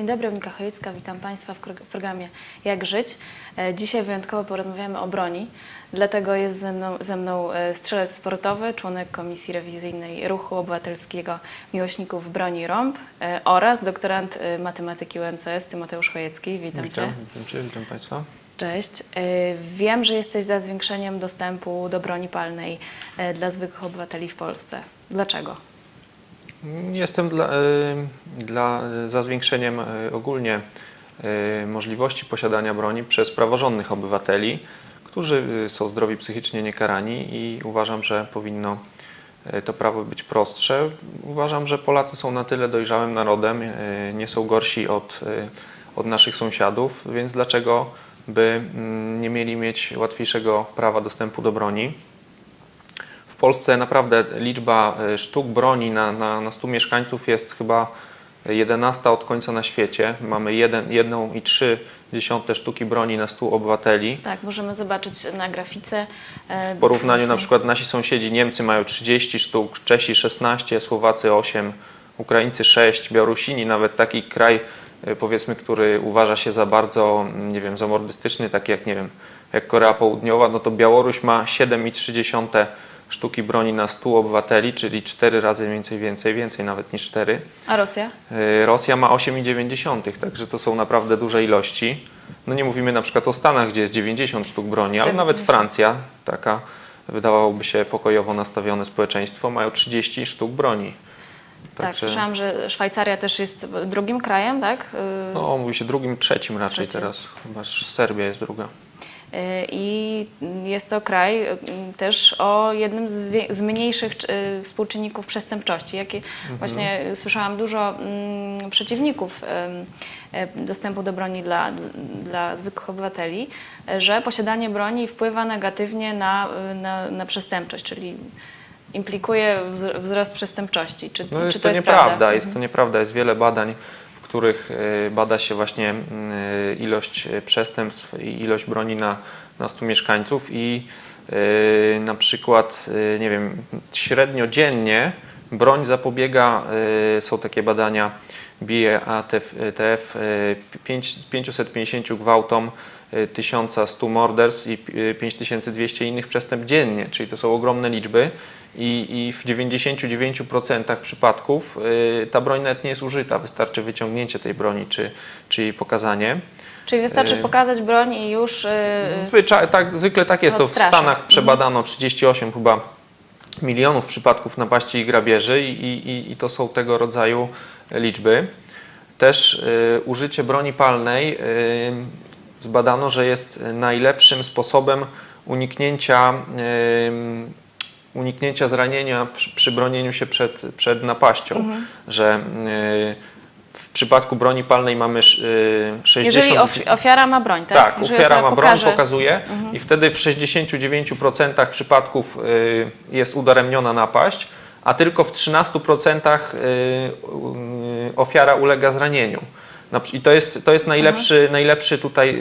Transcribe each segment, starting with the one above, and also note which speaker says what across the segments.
Speaker 1: Dzień dobry, Monika Chojecka, witam Państwa w programie Jak Żyć. E, Dzisiaj wyjątkowo porozmawiamy o broni, dlatego jest ze mną, ze mną e, strzelec sportowy, członek Komisji Rewizyjnej Ruchu Obywatelskiego Miłośników Broni ROMB e, oraz doktorant matematyki UMCS Tymoteusz Chojecki. Witam,
Speaker 2: Witam,
Speaker 1: Cię.
Speaker 2: witam Cię, witam Państwa.
Speaker 1: Cześć. Wiem, że jesteś za zwiększeniem dostępu do broni palnej dla zwykłych obywateli w Polsce. Dlaczego?
Speaker 2: Jestem dla, y, dla, za zwiększeniem y, ogólnie y, możliwości posiadania broni przez praworządnych obywateli, którzy są zdrowi psychicznie niekarani i uważam, że powinno to prawo być prostsze. Uważam, że Polacy są na tyle dojrzałym narodem, nie są gorsi od, od naszych sąsiadów, więc dlaczego by mm, nie mieli mieć łatwiejszego prawa dostępu do broni? W Polsce naprawdę liczba e, sztuk broni na, na, na 100 mieszkańców jest chyba 11 od końca na świecie. Mamy jeden, jedną i trzy dziesiąte sztuki broni na 100 obywateli.
Speaker 1: Tak, możemy zobaczyć na grafice. e,
Speaker 2: W porównaniu na przykład nasi sąsiedzi Niemcy mają 30 sztuk, Czesi 16, Słowacy 8, Ukraińcy 6, Białorusini nawet taki kraj e, powiedzmy, który uważa się za bardzo, nie wiem, zamordystyczny, taki jak, nie wiem, jak Korea Południowa, no to Białoruś ma 7,3 sztuki broni na 100 obywateli, czyli 4 razy więcej, więcej, więcej nawet niż 4.
Speaker 1: A Rosja?
Speaker 2: E, Rosja ma 8,9, także to są naprawdę duże ilości. No nie mówimy na przykład o Stanach, gdzie jest 90 sztuk broni, ale nawet
Speaker 1: 90.
Speaker 2: Francja, taka wydawałoby się pokojowo nastawione społeczeństwo, mają 30 sztuk broni.
Speaker 1: Tak, słyszałam, że Szwajcaria też jest drugim krajem, tak? Y,
Speaker 2: No, mówi się drugim, trzecim raczej
Speaker 1: Trzecim.
Speaker 2: teraz, chyba Serbia jest druga.
Speaker 1: Y, I jest to kraj y, też o jednym z, z mniejszych y, współczynników przestępczości. Jakie
Speaker 2: Mhm.
Speaker 1: właśnie słyszałam dużo mm, przeciwników dostępu do broni dla, dla zwykłych obywateli, że posiadanie broni wpływa negatywnie na, na, na przestępczość, czyli implikuje wz- wzrost przestępczości. Czy,
Speaker 2: No jest
Speaker 1: czy
Speaker 2: to,
Speaker 1: to jest
Speaker 2: nieprawda,
Speaker 1: prawda?
Speaker 2: jest to nieprawda. Jest wiele badań, których y, bada się właśnie y, ilość przestępstw i ilość broni na, na 100 mieszkańców i y, na przykład, nie wiem, średnio dziennie broń zapobiega, są takie badania bije ATF, TF, pięć- 550 gwałtom, 1100 morderstw i y, 5200 innych przestępstw dziennie, czyli to są ogromne liczby i, i w 99% przypadków y, ta broń nawet nie jest użyta, wystarczy wyciągnięcie tej broni czy, czy jej pokazanie.
Speaker 1: Czyli wystarczy
Speaker 2: Y,
Speaker 1: pokazać broń i już. y,
Speaker 2: Zwyczaj, tak, zwykle tak jest. To w. Stanach przebadano 38 chyba milionów przypadków napaści i grabieży i, i, i to są tego rodzaju liczby. Też y, użycie broni palnej y, zbadano, że jest najlepszym sposobem uniknięcia, y, uniknięcia zranienia przy, bronieniu się przed, przed napaścią, że y, w przypadku broni palnej mamy sz- y, 60
Speaker 1: Jeżeli ofi- ofiara ma broń, tak?
Speaker 2: tak,
Speaker 1: Jeżeli
Speaker 2: ofiara ma broń,
Speaker 1: pokaże- Mhm.
Speaker 2: pokazuje i wtedy w 69% przypadków jest udaremniona napaść, a tylko w 13% y, y, ofiara ulega zranieniu. I to jest, to jest najlepszy,
Speaker 1: Mhm.
Speaker 2: najlepszy tutaj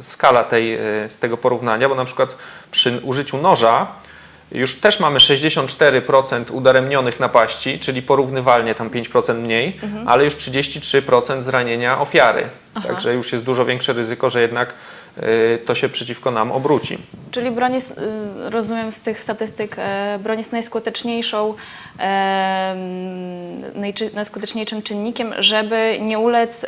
Speaker 2: skala tej, y, z tego porównania, bo na przykład przy użyciu noża już też mamy 64% udaremnionych napaści, czyli porównywalnie tam 5% mniej,
Speaker 1: Mhm.
Speaker 2: ale już 33% zranienia ofiary. Także już jest dużo większe ryzyko, że jednak to się przeciwko nam obróci.
Speaker 1: Czyli broń jest, y, rozumiem z tych statystyk, e, broń jest najskuteczniejszą, najskuteczniejszym czynnikiem, żeby nie ulec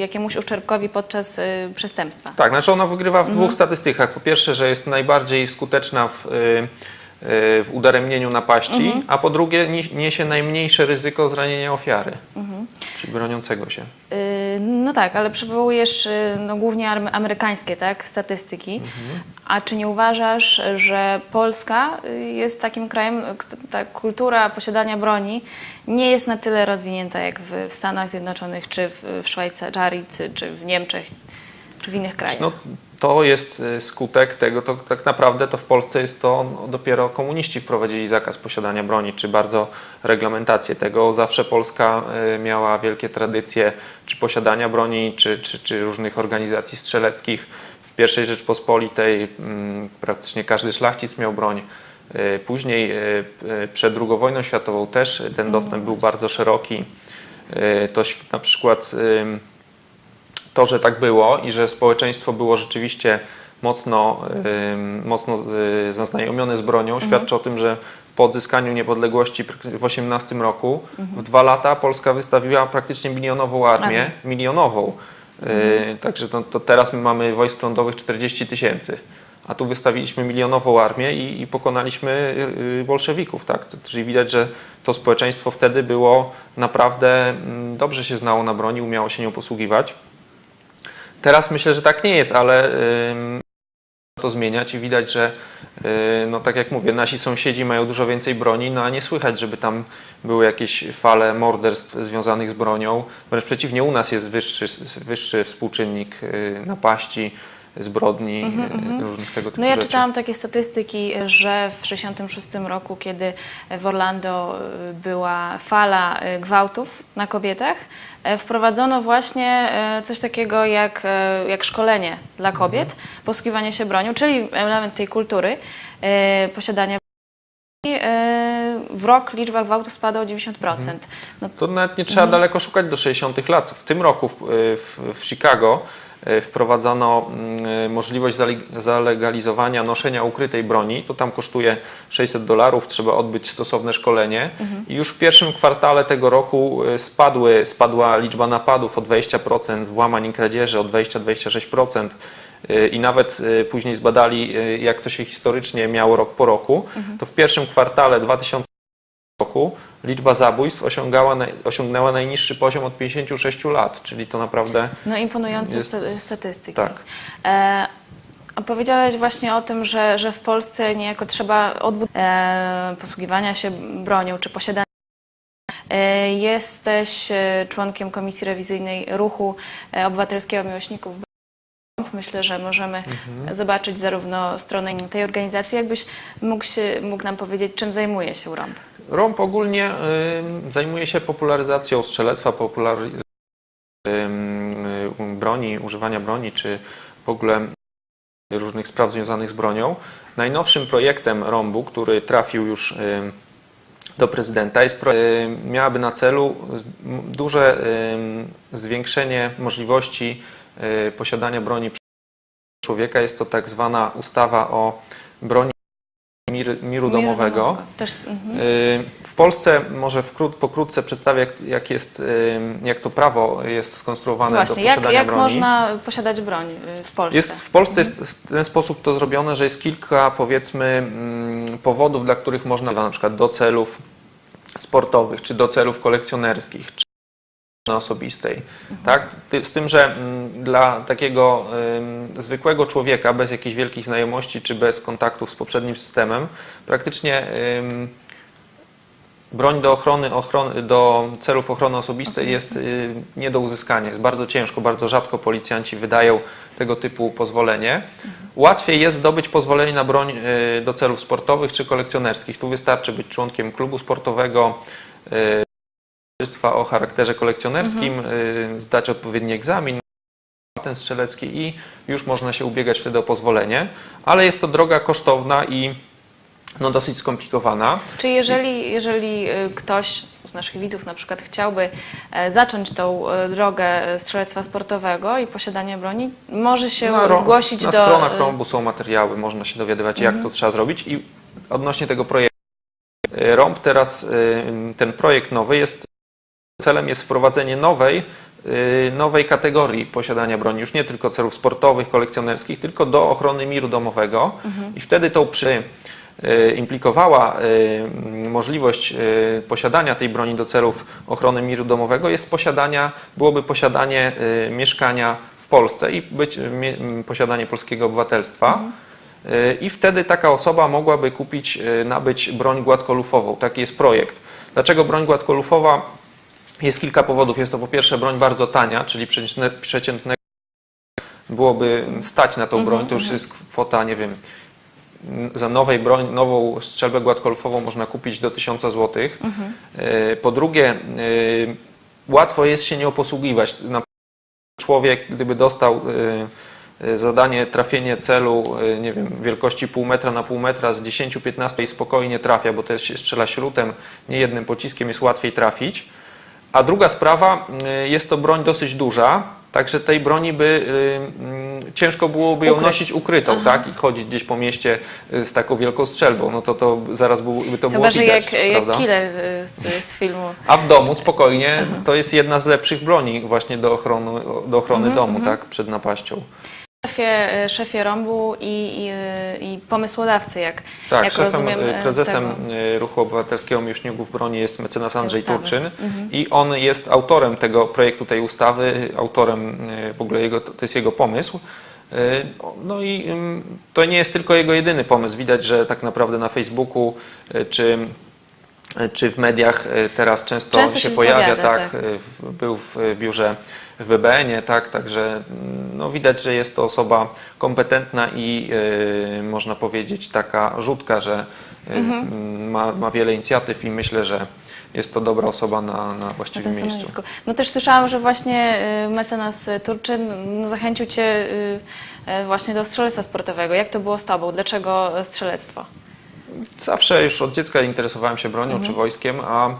Speaker 1: jakiemuś uszczerbkowi podczas przestępstwa.
Speaker 2: Tak, znaczy ona wygrywa w
Speaker 1: Mhm.
Speaker 2: dwóch statystykach. Po pierwsze, że jest najbardziej skuteczna w, y, y, w udaremnieniu napaści,
Speaker 1: Mhm.
Speaker 2: a po drugie nie- niesie najmniejsze ryzyko zranienia ofiary,
Speaker 1: Mhm.
Speaker 2: czyli broniącego się.
Speaker 1: Y, No tak, ale przywołujesz y, no, głównie amerykańskie tak, statystyki. A czy nie uważasz, że Polska y, jest takim krajem, ta kultura posiadania broni nie jest na tyle rozwinięta jak w, w Stanach Zjednoczonych, czy w, w Szwajcarii, czy, czy w Niemczech, czy w innych krajach?
Speaker 2: No, to jest y, skutek tego, to tak naprawdę to w Polsce jest to dopiero komuniści wprowadzili zakaz posiadania broni, czy bardzo reglamentację tego. Zawsze Polska y, miała wielkie tradycje czy posiadania broni, czy, czy, czy różnych organizacji strzeleckich. W pierwszej Rzeczpospolitej mm, praktycznie każdy szlachcic miał broń. Y, Później przed II wojną światową też ten dostęp był bardzo szeroki. to na przykład to, że tak było i że społeczeństwo było rzeczywiście mocno, mocno y, zaznajomione z bronią, świadczy o tym, że po odzyskaniu niepodległości w 18 roku, w dwa lata Polska wystawiła praktycznie milionową armię, milionową. Y, Także to, to teraz my mamy wojsk lądowych 40 tysięcy, a tu wystawiliśmy milionową armię i, i pokonaliśmy y, bolszewików. Tak? Czyli widać, że to społeczeństwo wtedy było naprawdę mm, dobrze się znało na broni, umiało się nią posługiwać. Teraz myślę, że tak nie jest, ale to zmieniać i widać, że y, no tak jak mówię, nasi sąsiedzi mają dużo więcej broni, no a nie słychać, żeby tam były jakieś fale morderstw związanych z bronią. Wręcz przeciwnie, u nas jest wyższy, wyższy współczynnik y, napaści, zbrodni, y, różnych tego typu
Speaker 1: No ja
Speaker 2: rzeczy.
Speaker 1: czytałam takie statystyki, że w 1966 roku, kiedy w Orlando y, była fala y, gwałtów na kobietach, e, wprowadzono właśnie e, coś takiego jak, e, jak szkolenie dla kobiet, posługiwanie się bronią, czyli element tej kultury e, posiadania. E, W rok liczba gwałtów spada o 90%. No,
Speaker 2: To nawet nie trzeba daleko szukać do 60 lat. W tym roku w, w, w Chicago e, wprowadzono mm, możliwość zale- zalegalizowania noszenia ukrytej broni. To tam kosztuje 600 dolarów, trzeba odbyć stosowne szkolenie. I już w pierwszym kwartale tego roku e, spadły, spadła liczba napadów o 20%, włamań i kradzieży o 20-26%. E, I nawet e, później zbadali, e, jak to się historycznie miało rok po roku. To w pierwszym kwartale 2000 roku liczba zabójstw osiągała, osiągnęła najniższy poziom od 56 lat, czyli to naprawdę
Speaker 1: No imponujące
Speaker 2: Jest-
Speaker 1: sta- statystyki.
Speaker 2: tak.
Speaker 1: E, powiedziałeś właśnie o tym, że, że w Polsce niejako trzeba odbud- e, posługiwania się bronią czy posiadania. E, jesteś e, członkiem Komisji Rewizyjnej Ruchu e, Obywatelskiego Miłośników Broni. Myślę, że możemy
Speaker 2: Mhm.
Speaker 1: zobaczyć zarówno stronę tej organizacji, jakbyś mógł, się, mógł nam powiedzieć, czym zajmuje się ROMP.
Speaker 2: ROMP ogólnie zajmuje się popularyzacją strzelectwa, popularyzacją broni, używania broni, czy w ogóle różnych spraw związanych z bronią. Najnowszym projektem ROMB-u, który trafił już do prezydenta, jest miałaby na celu duże zwiększenie możliwości y, posiadania broni przez człowieka. Jest to tak zwana ustawa o broni mir, miru domowego.
Speaker 1: Też, mhm.
Speaker 2: Y, W Polsce może wkrót, pokrótce przedstawię, jak, jak, jest, jak to prawo jest skonstruowane
Speaker 1: Właśnie,
Speaker 2: do
Speaker 1: jak,
Speaker 2: posiadania
Speaker 1: jak
Speaker 2: broni.
Speaker 1: można posiadać broń y, w Polsce?
Speaker 2: Jest, w Polsce jest w ten sposób to zrobione, że jest kilka powiedzmy powodów, dla których można na przykład do celów sportowych, czy do celów kolekcjonerskich, osobistej. Tak? Ty- Z tym, że mm, dla takiego zwykłego człowieka bez jakichś wielkich znajomości, czy bez kontaktów z poprzednim systemem, praktycznie broń do ochrony, ochrony, do celów ochrony osobistej jest y, nie do uzyskania. Jest bardzo ciężko, bardzo rzadko policjanci wydają tego typu pozwolenie. Łatwiej jest zdobyć pozwolenie na broń y, do celów sportowych czy kolekcjonerskich. Tu wystarczy być członkiem klubu sportowego, y, towarzystwa o charakterze kolekcjonerskim, y, zdać odpowiedni egzamin ten strzelecki i już można się ubiegać wtedy o pozwolenie, ale jest to droga kosztowna i no, dosyć skomplikowana.
Speaker 1: Czy jeżeli, jeżeli y, ktoś z naszych widzów na przykład chciałby e, zacząć tą e, drogę strzelectwa sportowego i posiadania broni, może się
Speaker 2: Na
Speaker 1: zgłosić
Speaker 2: na
Speaker 1: do...
Speaker 2: stronach
Speaker 1: y,
Speaker 2: ROMB-u są materiały, można się dowiadywać, jak to trzeba zrobić. I odnośnie tego projektu, ROMB teraz, ten projekt nowy jest, celem jest wprowadzenie nowej, y, nowej kategorii posiadania broni, już nie tylko celów sportowych, kolekcjonerskich, tylko do ochrony miru domowego. I wtedy tą przy y, implikowała y, możliwość posiadania tej broni do celów ochrony miru domowego jest posiadania, byłoby posiadanie mieszkania w Polsce i być, posiadanie polskiego obywatelstwa. Y, I wtedy taka osoba mogłaby kupić, nabyć broń gładkolufową. Taki jest projekt. Dlaczego broń gładkolufowa? Jest kilka powodów. Jest to po pierwsze broń bardzo tania, czyli przeciętne- przeciętnego byłoby stać na tą broń. To już jest kwota, nie wiem, za nowej broń, nową strzelbę gładkolufową można kupić do 1000 zł. E, Po drugie, e, łatwo jest się nią posługiwać. Na człowiek, gdyby dostał e, zadanie trafienie celu, nie wiem, wielkości pół metra na pół metra z 10-15 i spokojnie trafia, bo to jest, strzela śrutem, nie jednym pociskiem jest łatwiej trafić. A druga sprawa, y, jest to broń dosyć duża, także tej broni by y, y, ciężko byłoby ją
Speaker 1: Ukryć.
Speaker 2: nosić ukrytą,
Speaker 1: Aha.
Speaker 2: tak? I chodzić gdzieś po mieście y, z taką wielką strzelbą, no to, to zaraz byłoby to było
Speaker 1: Chyba, że
Speaker 2: widać,
Speaker 1: jak, jak
Speaker 2: prawda?
Speaker 1: killer z, z, filmu.
Speaker 2: A w domu spokojnie to jest jedna z lepszych broni właśnie do ochrony, do ochrony
Speaker 1: Mhm,
Speaker 2: domu, tak? Przed napaścią.
Speaker 1: Szefie, szefie Rąbu i, i, i pomysłodawcy, jak,
Speaker 2: Tak,
Speaker 1: jak
Speaker 2: szefem,
Speaker 1: rozumiem.
Speaker 2: y,
Speaker 1: e,
Speaker 2: prezesem
Speaker 1: tego.
Speaker 2: Ruchu Obywatelskiego Miłośników Broni jest mecenas Andrzej
Speaker 1: ustawy.
Speaker 2: Turczyn
Speaker 1: Mhm.
Speaker 2: i on jest autorem tego projektu, tej ustawy, autorem w ogóle jego, to jest jego pomysł. No i to nie jest tylko jego jedyny pomysł. Widać, że tak naprawdę na Facebooku czy, czy w mediach teraz często,
Speaker 1: Często
Speaker 2: się
Speaker 1: się
Speaker 2: pojawia, tak,
Speaker 1: tak.
Speaker 2: był w biurze w BBN-ie, tak, także mm, no, widać, że jest to osoba kompetentna i y, można powiedzieć taka rzutka, że y,
Speaker 1: Mhm.
Speaker 2: mm, ma, ma wiele inicjatyw i myślę, że jest to dobra osoba na, na
Speaker 1: Na
Speaker 2: właściwym
Speaker 1: tym
Speaker 2: miejscu.
Speaker 1: stanowisku. No też słyszałam, że właśnie y, mecenas Turczyn no, zachęcił Cię y, y, właśnie do strzelectwa sportowego. Jak to było z Tobą? Dlaczego strzelectwo?
Speaker 2: Zawsze już od dziecka interesowałem się bronią
Speaker 1: Mhm.
Speaker 2: czy wojskiem, a mm,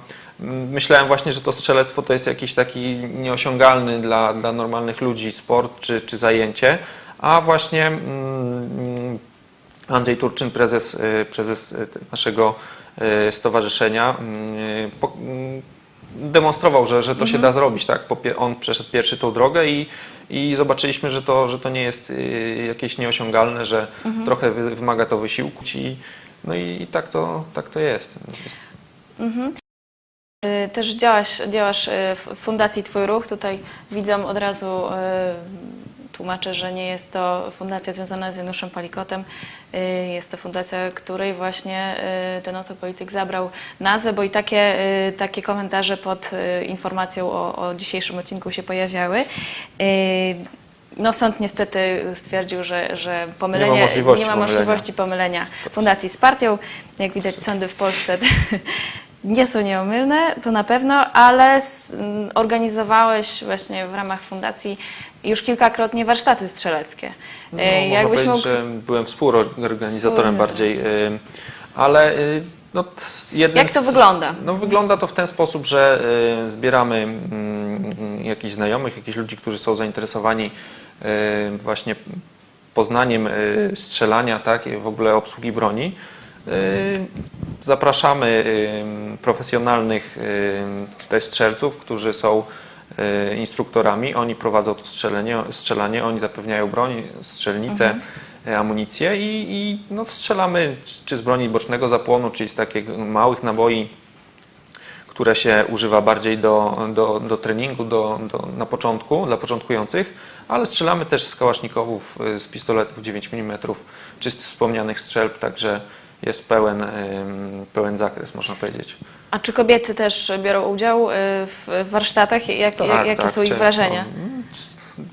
Speaker 2: myślałem właśnie, że to strzelectwo to jest jakiś taki nieosiągalny dla, dla normalnych ludzi sport czy, czy zajęcie, a właśnie mm, Andrzej Turczyn, prezes, y, prezes y, naszego y, stowarzyszenia, mm, mm, demonstrował, że, że to się da zrobić. Tak? On przeszedł pierwszy tą drogę i, i zobaczyliśmy, że to, że to nie jest jakieś nieosiągalne, że trochę wy- wymaga to wysiłku. I, no i tak to, tak to jest.
Speaker 1: Y, Też działasz, działasz y, w Fundacji Twój Ruch. Tutaj widzą od razu, y, tłumaczę, że nie jest to fundacja związana z Januszem Palikotem. Y, Jest to fundacja, której właśnie y, ten oto polityk zabrał nazwę, bo i takie, y, takie komentarze pod y, informacją o, o dzisiejszym odcinku się pojawiały. Y, No sąd niestety stwierdził, że, że pomylenie,
Speaker 2: możliwości
Speaker 1: nie ma
Speaker 2: pomylenia.
Speaker 1: możliwości pomylenia fundacji z partią. Jak widać sądy w Polsce nie są nieomylne, to na pewno, ale s- m, organizowałeś właśnie w ramach fundacji już kilkakrotnie warsztaty strzeleckie.
Speaker 2: No, można
Speaker 1: Jakbyś
Speaker 2: powiedzieć,
Speaker 1: mógł...
Speaker 2: że byłem współorganizatorem bardziej, y, ale y, no,
Speaker 1: Jak to
Speaker 2: z-
Speaker 1: wygląda?
Speaker 2: No, wygląda to w ten sposób, że y, zbieramy mm, jakichś znajomych, jakichś ludzi, którzy są zainteresowani y, właśnie poznaniem y, strzelania, tak, w ogóle obsługi broni. Y, Zapraszamy y, profesjonalnych y, też strzelców, którzy są instruktorami. Oni prowadzą to strzelenie, strzelanie, oni zapewniają broń, strzelnice, y, amunicję i, i no, strzelamy czy- z broni bocznego zapłonu, czy z takich małych naboi, które się używa bardziej do, do, do treningu, do, do, na początku, dla początkujących, ale strzelamy też z kałasznikowów, z pistoletów 9 mm, czy z wspomnianych strzelb, także jest pełen, pełen zakres, można powiedzieć.
Speaker 1: A czy kobiety też biorą udział y, w warsztatach? Jak, jak, jakie są ich
Speaker 2: często.
Speaker 1: wrażenia?
Speaker 2: Mm,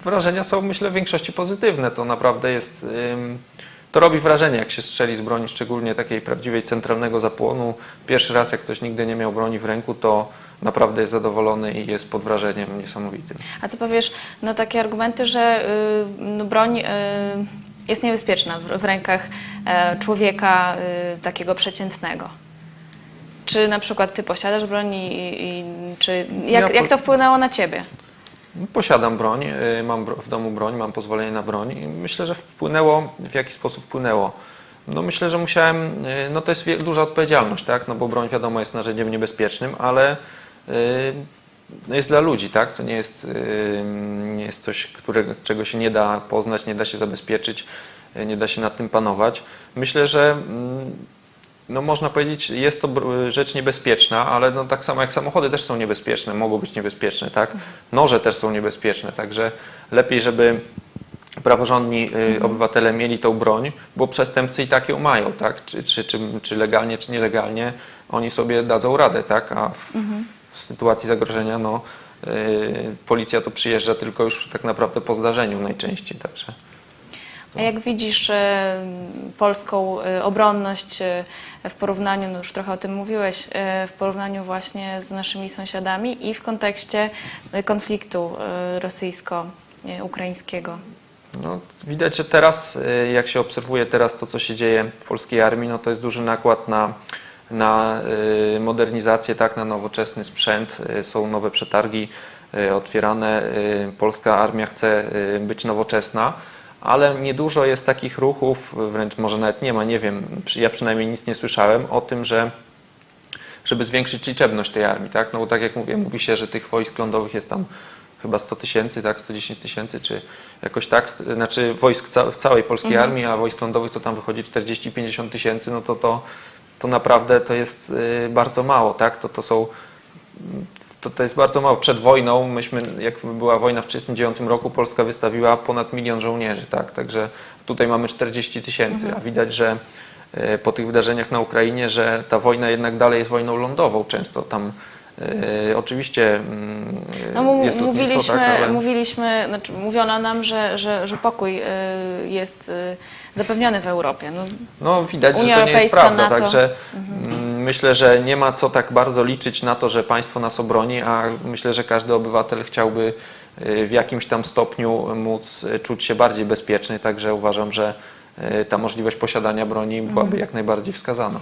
Speaker 2: Wrażenia są, myślę, w większości pozytywne. To naprawdę jest. To robi wrażenie, jak się strzeli z broni, szczególnie takiej prawdziwej centralnego zapłonu. Pierwszy raz, jak ktoś nigdy nie miał broni w ręku, to naprawdę jest zadowolony i jest pod wrażeniem niesamowitym.
Speaker 1: A co powiesz na takie argumenty, że y, no, broń y, jest niebezpieczna w, w rękach e, człowieka y, takiego przeciętnego? Czy na przykład ty posiadasz broń i, i czy jak,
Speaker 2: Ja po-
Speaker 1: jak to wpłynęło na ciebie?
Speaker 2: Posiadam broń, y, mam w domu broń, mam pozwolenie na broń i myślę, że wpłynęło, w jaki sposób wpłynęło. No myślę, że musiałem, no to jest duża odpowiedzialność, tak, no bo broń wiadomo jest narzędziem niebezpiecznym, ale jest dla ludzi, tak, to nie jest, y, nie jest coś, które, czego się nie da poznać, nie da się zabezpieczyć, y, nie da się nad tym panować. Myślę, że mm, no można powiedzieć, jest to br- rzecz niebezpieczna, ale no tak samo jak samochody też są niebezpieczne, mogą być niebezpieczne, tak? Noże też są niebezpieczne, także lepiej, żeby praworządni y, obywatele mieli tą broń, bo przestępcy i tak ją mają, tak? Czy, czy, czy, czy legalnie, czy nielegalnie, oni sobie dadzą radę, tak? A w, w sytuacji zagrożenia, no, y, policja to przyjeżdża tylko już tak naprawdę po zdarzeniu najczęściej, także.
Speaker 1: A jak widzisz e, polską e, obronność e, w porównaniu, no już trochę o tym mówiłeś, w porównaniu właśnie z naszymi sąsiadami i w kontekście konfliktu rosyjsko-ukraińskiego?
Speaker 2: No, widać, że teraz, y, jak się obserwuje teraz to, co się dzieje w polskiej armii, no to jest duży nakład na na y, modernizację, tak, na nowoczesny sprzęt. Y, Są nowe przetargi y, otwierane. Polska armia chce być nowoczesna, ale niedużo jest takich ruchów, wręcz może nawet nie ma, nie wiem, ja przynajmniej nic nie słyszałem o tym, że żeby zwiększyć liczebność tej armii, tak? No bo tak jak mówię, mówi się, że tych wojsk lądowych jest tam chyba 100 tysięcy, tak? 110 tysięcy, czy jakoś tak, znaczy wojsk w całej polskiej armii, a wojsk lądowych to tam wychodzi 40-50 tysięcy, no to, to to naprawdę to jest y, bardzo mało, tak? To, to są to, to jest bardzo mało. Przed wojną, myśmy, jak była wojna w 1939 roku, Polska wystawiła ponad milion żołnierzy, tak? Także tutaj mamy 40 tysięcy, a widać, że e, po tych wydarzeniach na Ukrainie, że ta wojna jednak dalej jest wojną lądową często. Tam e, oczywiście mm,
Speaker 1: No,
Speaker 2: jest
Speaker 1: mówiliśmy,
Speaker 2: tak, ale...
Speaker 1: mówiliśmy, znaczy mówiono nam, że, że, że pokój y, jest y, zapewniony w Europie. No,
Speaker 2: No widać,
Speaker 1: Unia
Speaker 2: że to nie jest prawda,
Speaker 1: NATO.
Speaker 2: także mm, myślę, że nie ma co tak bardzo liczyć na to, że państwo nas obroni, a myślę, że każdy obywatel chciałby w jakimś tam stopniu móc czuć się bardziej bezpieczny, także uważam, że ta możliwość posiadania broni byłaby jak najbardziej wskazana.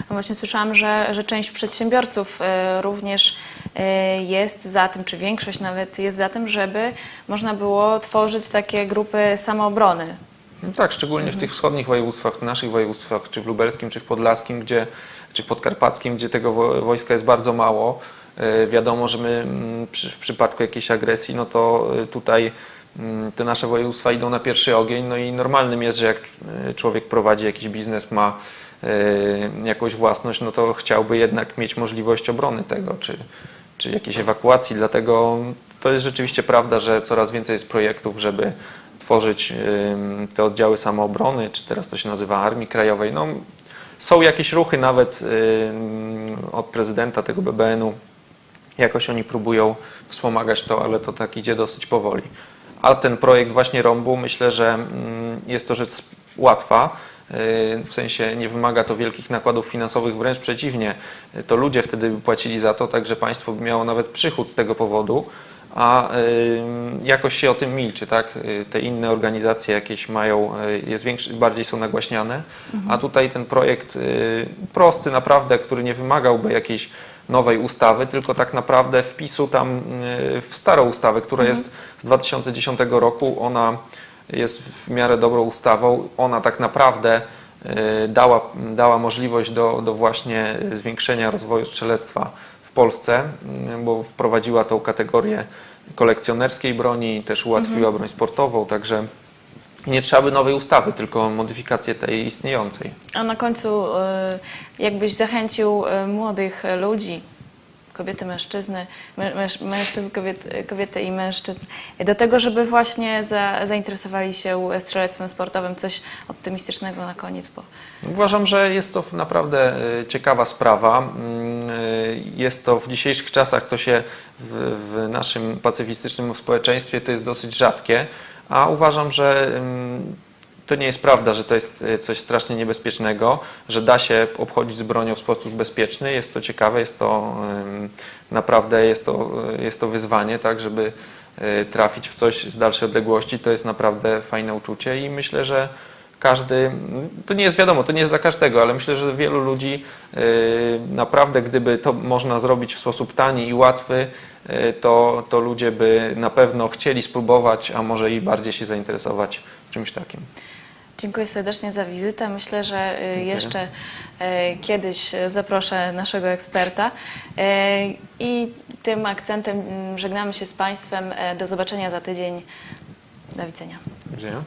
Speaker 1: No właśnie słyszałam, że, że część przedsiębiorców e, również e, jest za tym, czy większość nawet jest za tym, żeby można było tworzyć takie grupy samoobrony.
Speaker 2: No tak, szczególnie w tych wschodnich województwach, w naszych województwach, czy w lubelskim, czy w podlaskim, gdzie, czy w podkarpackim, gdzie tego wo- wojska jest bardzo mało. E, Wiadomo, że my mm, w przypadku jakiejś agresji, no to tutaj mm, te nasze województwa idą na pierwszy ogień, no i normalnym jest, że jak człowiek prowadzi jakiś biznes, ma jakąś własność, no to chciałby jednak mieć możliwość obrony tego, czy, czy jakiejś ewakuacji. Dlatego to jest rzeczywiście prawda, że coraz więcej jest projektów, żeby tworzyć ym, te oddziały samoobrony, czy teraz to się nazywa Armii Krajowej. No, są jakieś ruchy nawet ym, od prezydenta tego BBN-u. Jakoś oni próbują wspomagać to, ale to tak idzie dosyć powoli. A ten projekt właśnie Rąbu, myślę, że mm, jest to rzecz łatwa. Yy, W sensie nie wymaga to wielkich nakładów finansowych, wręcz przeciwnie. Yy, To ludzie wtedy by płacili za to, także państwo by miało nawet przychód z tego powodu, a yy, jakoś się o tym milczy, tak? Te inne organizacje jakieś mają, jest większy, bardziej są nagłaśniane, a tutaj ten projekt prosty naprawdę, który nie wymagałby jakiejś nowej ustawy, tylko tak naprawdę wpisu tam w starą ustawę, która jest z 2010 roku. Ona jest w miarę dobrą ustawą. Ona tak naprawdę yy, dała, dała możliwość do, do właśnie zwiększenia rozwoju strzelectwa w Polsce, yy, bo wprowadziła tą kategorię kolekcjonerskiej broni, też ułatwiła broń sportową, także nie trzeba by nowej ustawy, tylko modyfikację tej istniejącej.
Speaker 1: A na końcu, y, jakbyś zachęcił y, młodych ludzi, kobiety, mężczyzny, mę- męż- mężczyzn, kobiety, kobiety i mężczyzn, do tego, żeby właśnie za, zainteresowali się strzelectwem sportowym, coś optymistycznego na koniec, bo
Speaker 2: Uważam, że jest to naprawdę y, ciekawa sprawa. Mm, y, Jest to w dzisiejszych czasach, to się w, w naszym pacyfistycznym społeczeństwie to jest dosyć rzadkie, a uważam, że ym, to nie jest prawda, że to jest y, coś strasznie niebezpiecznego, że da się obchodzić z bronią w sposób bezpieczny. Jest to ciekawe, jest to naprawdę jest to, jest to wyzwanie, tak, żeby y, trafić w coś z dalszej odległości. To jest naprawdę fajne uczucie i myślę, że każdy, to nie jest wiadomo, to nie jest dla każdego, ale myślę, że wielu ludzi naprawdę, gdyby to można zrobić w sposób tani i łatwy, to, to ludzie by na pewno chcieli spróbować, a może i bardziej się zainteresować czymś takim.
Speaker 1: Dziękuję serdecznie za wizytę. Myślę, że y,
Speaker 2: Dziękuję.
Speaker 1: jeszcze y, kiedyś y, zaproszę naszego eksperta. Y, I tym akcentem mm, żegnamy się z Państwem. Y, Do zobaczenia za tydzień. Do widzenia.
Speaker 2: Do widzenia.